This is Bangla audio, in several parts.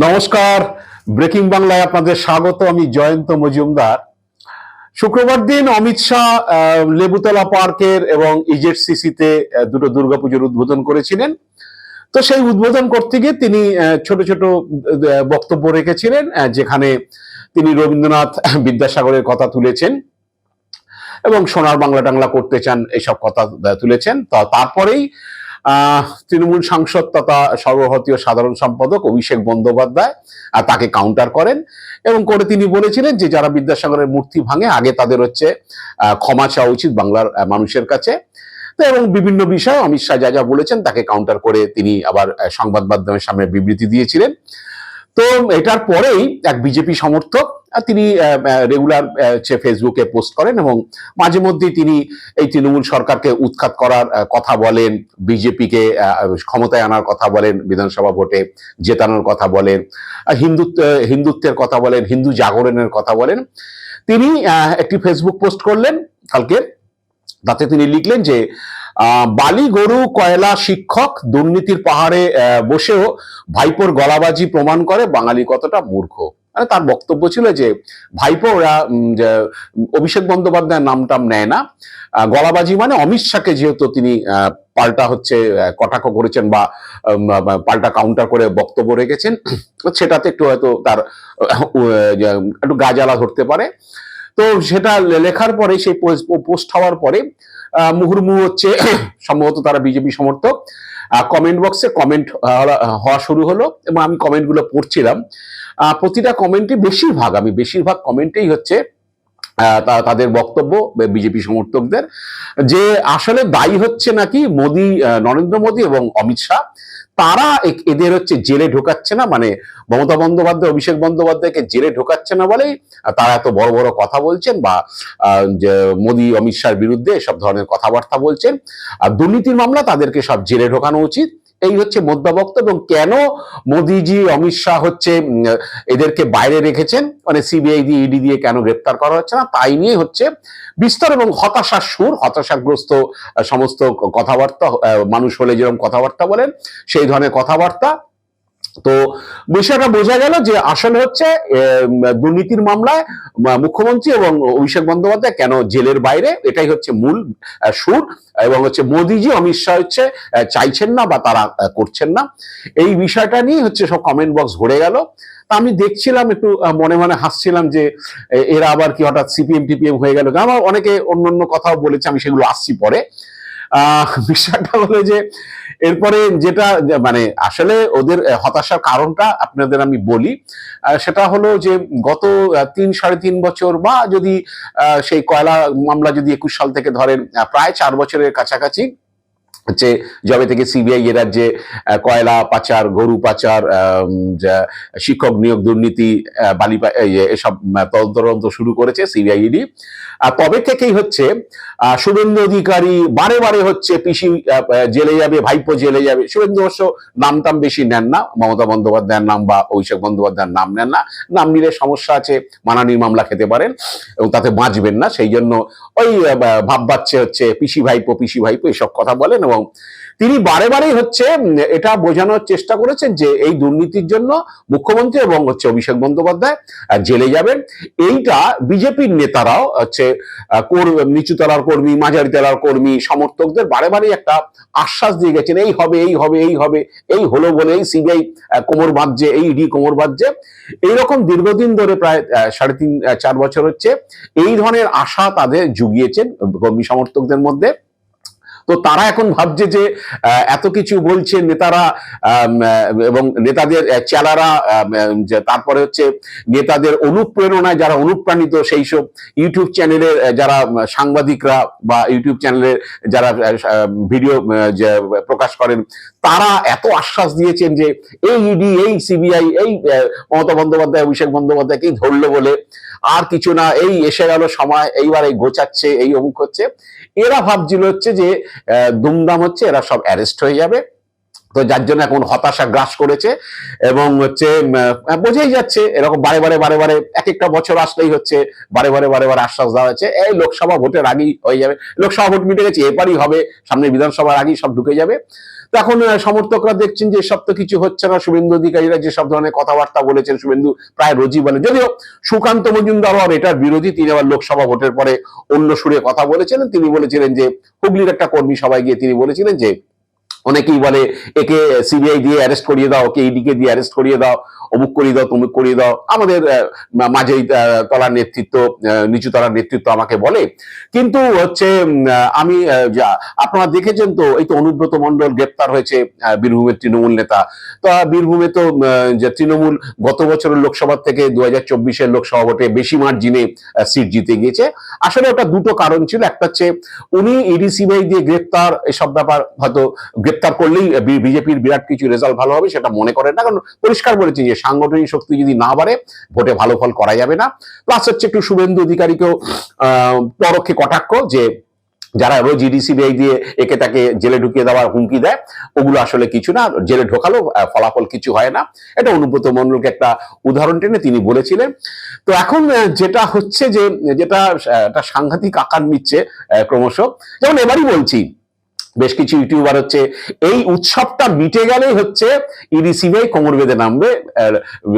নমস্কার। ব্রেকিং বাংলায় আপনাদের স্বাগত, আমি জয়ন্ত মজুমদার। শুক্রবার দিন অমিত শাহ লেবুতলা পার্কের এবং ইজেট সিসিতে দুটো দুর্গাপুজোর উদ্বোধন করেছিলেন। তো সেই উদ্বোধন করতে গিয়ে তিনি ছোট ছোট বক্তব্য রেখেছিলেন যেখানে তিনি রবীন্দ্রনাথ বিদ্যাসাগরের কথা তুলেছেন এবং সোনার বাংলা টাংলা করতে চান, এসব কথা তুলেছেন। তারপরেই তৃণমূল সাংসদ তথা সর্বভারতীয় সাধারণ সম্পাদক অভিষেক বন্দ্যোপাধ্যায় তাকে কাউন্টার করেন এবং করে তিনি বলেছিলেন যে যারা বিদ্যাসাগরের মূর্তি ভাঙে, আগে তাদের হচ্ছে ক্ষমা চাওয়া উচিত বাংলার মানুষের কাছে। তো এবং বিভিন্ন বিষয়ে অমিত শাহ যা যা বলেছেন তাকে কাউন্টার করে তিনি আবার সংবাদ মাধ্যমের সামনে বিবৃতি দিয়েছিলেন। তো এটার পরেই এক বিজেপি সমর্থক তিনি রেগুলার হচ্ছে ফেসবুকে পোস্ট করেন এবং মাঝে মধ্যেই তিনি এই তৃণমূল সরকারকে উৎখাত করার কথা বলেন, বিজেপিকে ক্ষমতায় আনার কথা বলেন, বিধানসভা ভোটে জেতানোর কথা বলেন হিন্দুত্ব, হিন্দুত্বের কথা বলেন, হিন্দু জাগরণের কথা বলেন। তিনি একটি ফেসবুক পোস্ট করলেন কালকে তাতে তিনি লিখলেন যে বালি গরু, কয়লা শিক্ষক দুর্নীতির পাহাড়ে বসেও ভাইপোর গলাবাজি প্রমাণ করে। বাঙালি কতটা মূর্খ। মানে তার বক্তব্য ছিল যে ভাইপো ওরা অভিষেক বন্দ্যোপাধ্যায়ের নাম টাম নেয় না। গলাবাজি মানে অমিত শাহকে যেহেতু তিনি পাল্টা হচ্ছে কটাক্ষ করেছেন বা পাল্টা কাউন্টার করে বক্তব্য রেখেছেন, সেটাতে একটু হয়তো তার একটু গাজালা ধরতে পারে। তো সেটা লেখার পরে, সেই পোস্ট হওয়ার পরে মুহুর্মুহু হচ্ছে, সম্ভবত তারা বিজেপি সমর্থক। কমেন্ট বক্সে কমেন্ট হওয়া শুরু হলো এবং আমি কমেন্টগুলো পড়ছিলাম। প্রতিটা কমেন্টে বেশিরভাগ, আমি বেশিরভাগ কমেন্টেই হচ্ছে তাদের বক্তব্য বিজেপি সমর্থকদের যে আসলে দায়ী হচ্ছে নাকি মোদী নরেন্দ্র মোদী এবং অমিত শাহ, তারা এদের হচ্ছে জেলে ঢোকাচ্ছে না মানে মমতা বন্দ্যোপাধ্যায়, অভিষেক বন্দ্যোপাধ্যায়কে জেলে ঢোকাচ্ছে না বলেই তারা এত বড় বড় কথা বলছেন বা মোদী, অমিত শাহর বিরুদ্ধে এসব ধরনের কথাবার্তা বলছেন। আর দুর্নীতির মামলা তাদেরকে সব জেলে ঢোকানো উচিত। এই হচ্ছে মধ্যাবক্ত এবং কেন মোদিজি, অমিত শাহ হচ্ছে এদেরকে বাইরে রেখেছেন? মানে সিবিআই দিয়ে ইডি দিয়ে কেন গ্রেপ্তার করা হচ্ছে না? তাই নিয়ে হচ্ছে বিস্তর এবং হতাশার সুর, হতাশাগ্রস্ত সমস্ত কথাবার্তা মানুষ হলে যেরকম কথাবার্তা বলেন, সেই ধরনের কথাবার্তা তো বিষয়টা বোঝা গেল যে আসলে হচ্ছে দুর্নীতির মামলায় মুখ্যমন্ত্রী এবং অভিষেক বন্দ্যোপাধ্যায় কেন জেলের বাইরে? এটাই হচ্ছে মূল সুর। এবং হচ্ছে মোদিজি, অমিত শাহ হচ্ছে চাইছেন না বা তারা করছেন না। এই বিষয়টা নিয়ে হচ্ছে সব কমেন্ট বক্স ভরে গেল। তা আমি দেখছিলাম একটু মনে মনে হাসছিলাম যে এরা আবার কি হঠাৎ সিপিএম, টিপিএম হয়ে গেল। আমার অনেকে অন্য অন্য কথাও বলেছে, আমি সেগুলো আসছি পরে। বিষয়টা হলো যে এরপরে যেটা মানে আসলে ওদের হতাশার কারণটা আপনাদের আমি বলি। সেটা হলো যে গত তিন, সাড়ে তিন বছর বা যদি সেই কয়লা মামলা যদি একুশ সাল থেকে ধরেন প্রায় চার বছরের কাছাকাছি হচ্ছে যবে থেকে সিবিআই এর রাজ্যে কয়লা পাচার, গরু পাচার শিক্ষক নিয়োগ দুর্নীতি বালি এসব তদন্ত শুরু করেছে সিবিআইডি তবে থেকেই হচ্ছে শুভেন্দু অধিকারী বারে বারে হচ্ছে পিসি জেলে যাবে, ভাইপো জেলে যাবে। শুভেন্দু অবশ্য নাম টাম বেশি নেন না, মমতা বন্দ্যোপাধ্যায়ের নাম বা অভিষেক বন্দ্যোপাধ্যায়ের নাম নেন না। নাম নিলে সমস্যা আছে মানানির মামলা খেতে পারেন এবং তাতে বাঁচবেন না। সেই জন্য ওই ভাব বাচ্চে হচ্ছে পিসি ভাইপো পিসি ভাইপো এসব কথা বলেন। এবং তিনি বারে বারেই হচ্ছে এটা বোঝানোর চেষ্টা করেছেন যে এই দুর্নীতির জন্য মুখ্যমন্ত্রী এবং হচ্ছে অভিষেক বন্দ্যোপাধ্যায় জেলে যাবেন। এইটা বিজেপির নেতারাও হচ্ছে আহ, কর- নিচু তলার কর্মী মাঝারি তলার কর্মী সমর্থকদের বারে বারেই একটা আশ্বাস দিয়ে গেছেন এই হবে এই হবে এই হবে এই হলো বলে এই সিবিআই কোমর বাঁধছে এই ইডি কোমর বাঁধছে। এইরকম দীর্ঘদিন ধরে প্রায় সাড়ে তিন চার বছর হচ্ছে এই ধরনের আশা তাদের জুগিয়েছেন কর্মী সমর্থকদের মধ্যে। তো তারা এখন ভাবছে যে এত কিছু বলছে নেতারা এবং নেতাদের চেলারা তারপরে হচ্ছে নেতাদের অনুপ্রেরণায় যারা অনুপ্রাণিত সেই সব ইউটিউব চ্যানেলের যারা সাংবাদিকরা বা ইউটিউব চ্যানেলের যারা ভিডিও প্রকাশ করেন, তারা এত আশ্বাস দিয়েছেন যে এই ইডি এই সিবিআই এই মমতা বন্দ্যোপাধ্যায়, অভিষেক বন্দ্যোপাধ্যায়কেই ধরলো বলে আর কিছু না, এই এসে গেল সময়, এইবার এই গোচাচ্ছে এই অমুক হচ্ছে। এরা ভাবছিল হচ্ছে যে দুমদাম হচ্ছে এরা সব অ্যারেস্ট হয়ে যাবে। তো যার জন্য এখন হতাশা গ্রাস করেছে এবং হচ্ছে বোঝাই যাচ্ছে, এরকম বারে বারে বারে বারে এক একটা বছর আসলেই হচ্ছে, বারে বারে বারে বারে আশ্বাস দেওয়া হচ্ছে এই লোকসভা ভোটের আগেই হয়ে যাবে, লোকসভা ভোট মিটে গেছে, এবারই হবে, সামনে বিধানসভার আগেই সব ঢুকে যাবে। তো এখন সমর্থকরা দেখছেন যে সব তো কিছু হচ্ছে না, শুভেন্দু অধিকারীরা যে সব ধরনের কথাবার্তা বলেছেন, শুভেন্দু প্রায় রোজই বলে, যদিও সুকান্ত মজুমদার আর এটার বিরোধী তিনি আবার লোকসভা ভোটের পরে অন্য সুরে কথা বলেছিলেন, তিনি বলেছিলেন যে, হুগলির একটা কর্মী সভায় গিয়ে তিনি বলেছিলেন যে অনেকেই বলে, একে সিবিআই দিয়ে অ্যারেস্ট করিয়ে দাও ওকে ইডিকে দিয়ে অ্যারেস্ট করিয়ে দাও, অমুক করিয়ে দাও, তমুক করিয়ে দাও। আমাদের মাঝেই তলার নেতৃত্ব নিচু তলার নেতৃত্ব আমাকে বলে। কিন্তু হচ্ছে আমি আপনারা দেখেছেন তো, এই তো অনুব্রত মণ্ডল গ্রেপ্তার হয়েছে বীরভূমের তৃণমূল নেতা। তো বীরভূমে তো যে তৃণমূল গত বছরের লোকসভা থেকে দু হাজার চব্বিশের লোকসভা ভোটে বেশি মার্জিনে সিট জিতে গিয়েছে। আসলে ওটা দুটো কারণ ছিল। একটা হচ্ছে, উনি ইডি সিবিআই দিয়ে গ্রেপ্তার, এসব ব্যাপার হয়তো গ্রেপ্তার করলেই বিজেপির বিরাট কিছু রেজাল্ট ভালো হবে, সেটা মনে করেন না। কারণ পরিষ্কার বলেছি যে সাংগঠনিক শক্তি যদি না বাড়ে, ভোটে ভালো ফল করা যাবে না। প্লাস হচ্ছে একটু শুভেন্দু অধিকারীকেও পরোক্ষে কটাক্ষ যে যারা রোজ ইডি সিবিআই দিয়ে একে তাকে জেলে ঢুকিয়ে দেওয়ার হুমকি দেয়, ওগুলো আসলে কিছু না। জেলে ঢোকালো ফলাফল কিছু হয় না। এটা অনুব্রত মন্ডলকে একটা উদাহরণ টেনে তিনি বলেছিলেন। তো এখন যেটা হচ্ছে যে, যেটা একটা সাংঘাতিক আকার নিচ্ছে ক্রমশ। যেমন এবারই বলছি বেশ কিছু ইউটিউবার হচ্ছে, এই উৎসবটা মিটে গেলেই হচ্ছে ইডি সিবিআই কোমর বেঁধে নামবে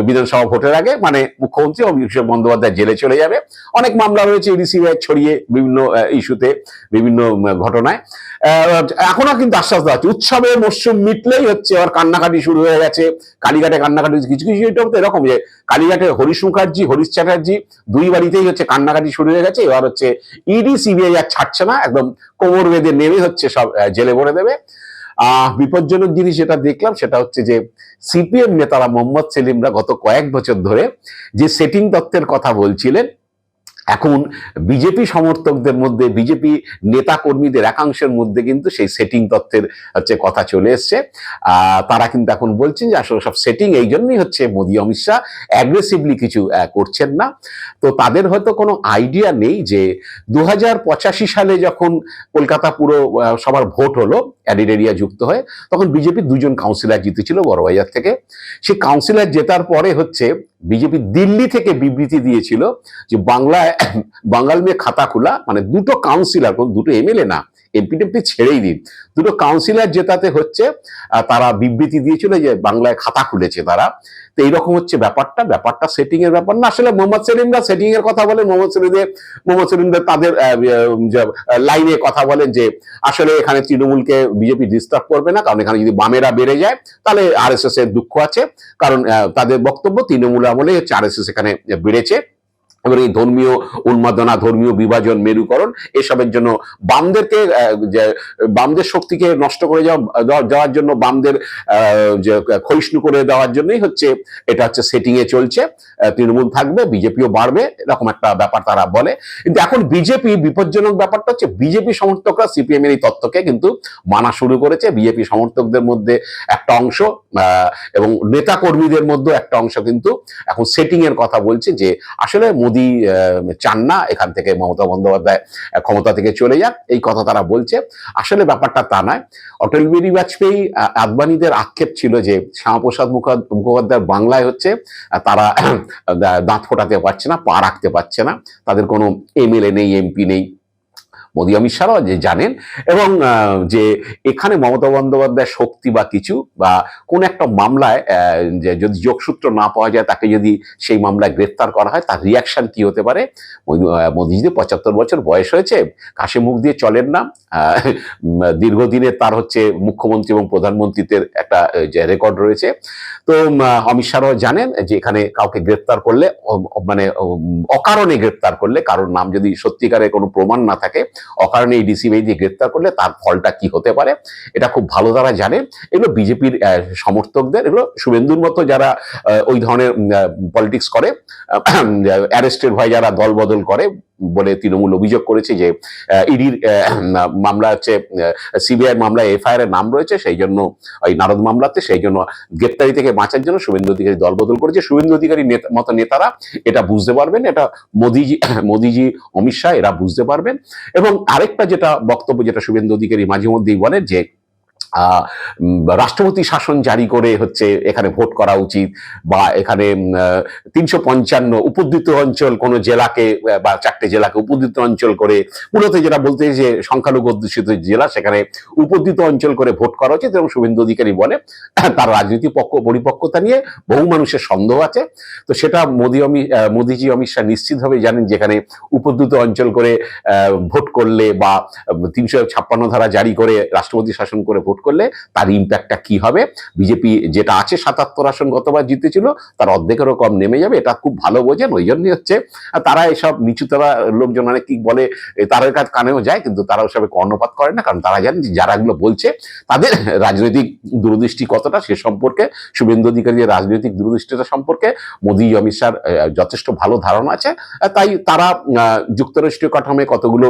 বিধানসভা ভোটের আগে মানে মুখ্যমন্ত্রী অভিষেক বন্দ্যোপাধ্যায় জেলে চলে যাবে অনেক মামলা রয়েছে ইডি সিবিআই ছড়িয়ে বিভিন্ন ইস্যুতে, বিভিন্ন ঘটনায় এখনও কিন্তু আশ্বাস দেওয়া হচ্ছে উৎসবের মরশুম মিটলেই হচ্ছে আর কান্নাকাটি শুরু হয়ে গেছে কালীঘাটে কান্নাকাটি। কিছু কিছু ইউটিউব তো এরকম যে, কালীঘাটে হরিশ মুখার্জি, হরিশ চ্যাটার্জি, দুই বাড়িতেই হচ্ছে কান্নাকাটি শুরু হয়ে গেছে, এবার হচ্ছে ইডি সিবিআই আর ছাড়ছে না, একদম কোমর বেঁধে নেমে হচ্ছে সব জেলে ভরে দেবে। আহ, বিপজ্জনক জিনিস যেটা দেখলাম সেটা হচ্ছে যে সিপিএম নেতারা মোহাম্মদ সেলিমরা গত কয়েক বছর ধরে যে সেটিং তত্ত্বের কথা বলছিলেন এখন বিজেপি সমর্থকদের মধ্যে, বিজেপি নেতা কর্মীদের একাংশের মধ্যে কিন্তু সেই সেটিং তত্ত্বের হচ্ছে কথা চলে এসছে। তারা কিন্তু এখন বলছেন যে আসলে সব সেটিং এই জন্যই হচ্ছে মোদী, অমিত শাহ অ্যাগ্রেসিভলি কিছু করছেন না। তো তাদের হয়তো কোনো আইডিয়া নেই যে দু হাজার পঁচাশি সালে যখন কলকাতা পুরো সবার ভোট হলো অ্যাডিড এরিয়া যুক্ত হয়ে, তখন বিজেপি দুজন কাউন্সিলর জিতেছিল বড়বাজার থেকে। সেই কাউন্সিলর জেতার পরে হচ্ছে বিজেপি দিল্লি থেকে বিবৃতি দিয়েছিল যে বাংলায় বাঙাল মেয়ে খাতা খোলা মানে দুটো কাউন্সিলর দুটো এমএলএ না। এমপি ছেড়েই দিন। দুটো কাউন্সিলর জেতাতে হচ্ছে তারা বিবৃতি দিয়েছিল যে বাংলায় খাতা খুলেছে তারা। তো এইরকম হচ্ছে ব্যাপারটা ব্যাপারটা সেটিং এর ব্যাপার না। আসলে মোহাম্মদ সেলিমরা সেটিং এর কথা বলেন, মোহাম্মদ সেলিমদের মোহাম্মদ সেলিমদের তাদের লাইনে কথা বলেন যে আসলে এখানে তৃণমূলকে বিজেপি ডিস্টার্ব করবে না, কারণ এখানে যদি বামেরা বেড়ে যায়, তাহলে আরএসএস এর দুঃখ আছে। কারণ তাদের বক্তব্য তৃণমূল আমলে হচ্ছে আরএসএস এখানে বেড়েছে। এবার এই ধর্মীয় উন্মাদনা, ধর্মীয় বিভাজন, মেরুকরণ এসবের জন্য বামদেরকে বামদের শক্তিকে নষ্ট করে যাওয়া, দেওয়া- দেওয়ার জন্য বামদের ক্ষয়িষ্ণু করে দেওয়ার জন্যই হচ্ছে, এটা হচ্ছে সেটিং এ চলছে। তৃণমূল থাকবে, বিজেপিও বাড়বে, এরকম একটা ব্যাপার তারা বলে। কিন্তু এখন বিজেপি বিপজ্জনক ব্যাপারটা হচ্ছে, বিজেপি সমর্থকরা সিপিএম এর এই তত্ত্বকে কিন্তু মানা শুরু করেছে। বিজেপি সমর্থকদের মধ্যে একটা অংশ এবং নেতা কর্মীদের মধ্যে একটা অংশ কিন্তু এখন সেটিং এর কথা বলছে যে, আসলে মোদী চান না, এখান থেকে মমতা বন্দ্যোপাধ্যায় ক্ষমতা থেকে চলে যাক এই কথা তারা বলছে। আসলে ব্যাপারটা তা নয়। অটল বিহারী বাজপেয়ী আদবানীদের আক্ষেপ ছিল যে, শ্যামাপ্রসাদ মুখা- মুখোপাধ্যায় বাংলায় হচ্ছে তারা দাঁত ফোটাতে পারছে না, পা রাখতে পারছে না। তাদের কোনো এমএলএ নেই, এমপি নেই। মোদী অমিত শাহরাও যে জানেন এবং যে এখানে মমতা বন্দ্যোপাধ্যায়ের শক্তি বা কিছু বা কোন একটা মামলায় যে যদি যোগসূত্র না পাওয়া যায় তাকে যদি সেই মামলায় গ্রেফতার করা হয় তার রিয়াকশন কি হতে পারে? মোদি- আহ, মোদিজি পঁচাত্তর বছর বয়স হয়েছে কাশি মুখ দিয়ে চলেন না দীর্ঘদিনের তার হচ্ছে মুখ্যমন্ত্রী এবং প্রধানমন্ত্রীদের একটা যে রেকর্ড রয়েছে। তো অমিত শাহরাও জানেন যে এখানে কাউকে গ্রেফতার করলে মানে অকারণে গ্রেফতার করলে কারোর নাম যদি সত্যিকারের কোনো প্রমাণ না থাকে অকারণে এই ডিসিবিআই দিয়ে গ্রেফতার করলে তার ফলটা কি হতে পারে, এটা খুব ভালো তারা জানে। এগুলো বিজেপির সমর্থকদের, এগুলো শুভেন্দুর মতো যারা ওই ধরনের পলিটিক্স করে অ্যারেস্টের ভয় যারা দল বদল করে বলে তৃণমূল অভিযোগ করেছে যে ইডির মামলা হচ্ছে সিবিআই মামলায় এফআইআর এর নাম রয়েছে, সেই জন্য, ওই নারদ মামলাতে, সেই জন্য গ্রেপ্তারি থেকে বাঁচার জন্য শুভেন্দু অধিকারী দল বদল করেছে। শুভেন্দু অধিকারী মতো নেতারা এটা বুঝতে পারবেন, এটা মোদিজি মোদিজি, অমিত শাহ, এরা বুঝতে পারবেন। এবং আরেকটা যেটা বক্তব্য, যেটা শুভেন্দু অধিকারী মাঝে মধ্যেই বলেন যে রাষ্ট্রপতি শাসন জারি করে হচ্ছে এখানে ভোট করা উচিত বা এখানে তিনশো পঞ্চান্ন উপদ্রুত অঞ্চল কোনো জেলাকে বা চারটে জেলাকে উপদ্রুত অঞ্চল করে মূলত যেটা বলতে যে সংখ্যালঘু অধ্যুষিত জেলা সেখানে উপদ্রুত অঞ্চল করে ভোট করা উচিত এবং শুভেন্দু অধিকারী বলে তার রাজনীতি পক্ষ পরিপক্কতা নিয়ে বহু মানুষের সন্দেহ আছে। তো সেটা মোদী অমি- আহ, মোদীজি অমিত শাহ নিশ্চিতভাবে জানেন যেখানে উপদ্রুত অঞ্চল করে ভোট করলে বা তিনশো ছাপ্পান্ন ধারা জারি করে রাষ্ট্রপতি শাসন করে ভোট করলে তার ইম্প্যাক্টটা কি হবে? বিজেপি যেটা আছে, সাতাত্তর আসন গতবার জিতেছিল, তার অর্ধেকেরও কম নেমে যাবে, এটা খুব ভালো বোঝেন, ওই জন্যই হচ্ছে তারা এসব নিচুতলা লোকজন অনেক কি বলে তাদের কাছে কানেও যায়, কিন্তু তারা ওসবে কর্ণপাত করে না, কারণ তারা জানেন যে যারা এগুলো বলছে, তাদের রাজনৈতিক দূরদৃষ্টি কতটা সে সম্পর্কে, শুভেন্দু অধিকারীর রাজনৈতিক দূরদৃষ্টিটা সম্পর্কে, মোদী, অমিত যথেষ্ট ভালো ধারণা আছে তাই তারা যুক্তরাষ্ট্রীয় কাঠামোয় কতগুলো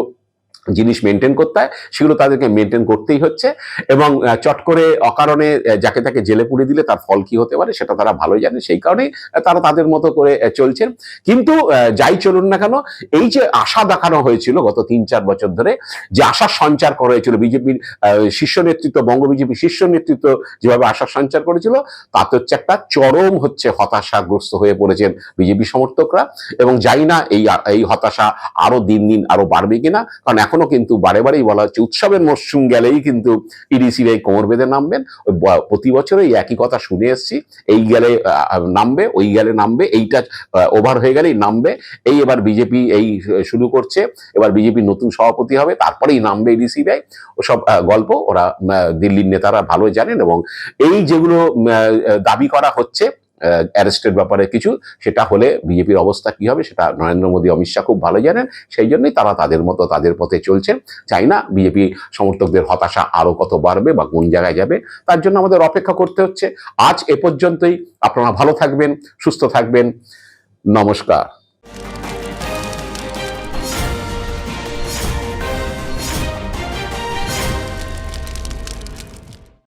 জিনিস মেনটেন করতে হয়, সেগুলো তাদেরকে মেনটেন করতেই হচ্ছে এবং চট করে অকারণে যাকে তাকে জেলে পুড়ে দিলে তার ফল কি হতে পারে সেটা তারা ভালোই জানে, সেই কারণেই তারা তাদের মতো করে চলছেন কিন্তু যাই চলুন না কেন, এই যে আশা দেখানো হয়েছিল গত তিন চার বছর ধরে, যে আশার সঞ্চার করা হয়েছিল, বিজেপির শীর্ষ নেতৃত্ব বঙ্গ বিজেপি শীর্ষ নেতৃত্ব যেভাবে আশার সঞ্চার করেছিল, তাতে হচ্ছে একটা চরম হচ্ছে হতাশাগ্রস্ত হয়ে পড়েছেন বিজেপি সমর্থকরা এবং যাই না এই এই হতাশা আরও দিন দিন আরও বাড়বে কিনা, কারণ এখনও কিন্তু বারে বারেই বলা হচ্ছে, উৎসবের মরশুম গেলেই কিন্তু ইডিসির এই কোমর বেঁধে নামবেন। ওই প্রতি বছর এই একই কথা শুনে এসছি, এই গেলে নামবে, ওই গেলে নামবে, এইটা ওভার হয়ে গেলেই নামবে। এই এবার বিজেপি এই শুরু করছে, এবার বিজেপি নতুন সভাপতি হবে, তারপরেই নামবে ইডিসি দেয় ওসব গল্প ওরা দিল্লির নেতারা ভালো জানেন এবং এই যেগুলো দাবি করা হচ্ছে অ্যারেস্টের ব্যাপারে কিছু, সেটা হলে বিজেপির অবস্থা কি হবে সেটা নরেন্দ্র মোদী, অমিত শাহ খুব ভালো জানেন। সেই জন্যই তারা তাদের মতো, তাদের পথে চলছে। চাই না বিজেপি সমর্থকদের হতাশা আরও কত বাড়বে বা কোন জায়গায় যাবে, তার জন্য আমাদের অপেক্ষা করতে হচ্ছে। আজ এ পর্যন্তই। আপনারা ভালো থাকবেন, সুস্থ থাকবেন। নমস্কার।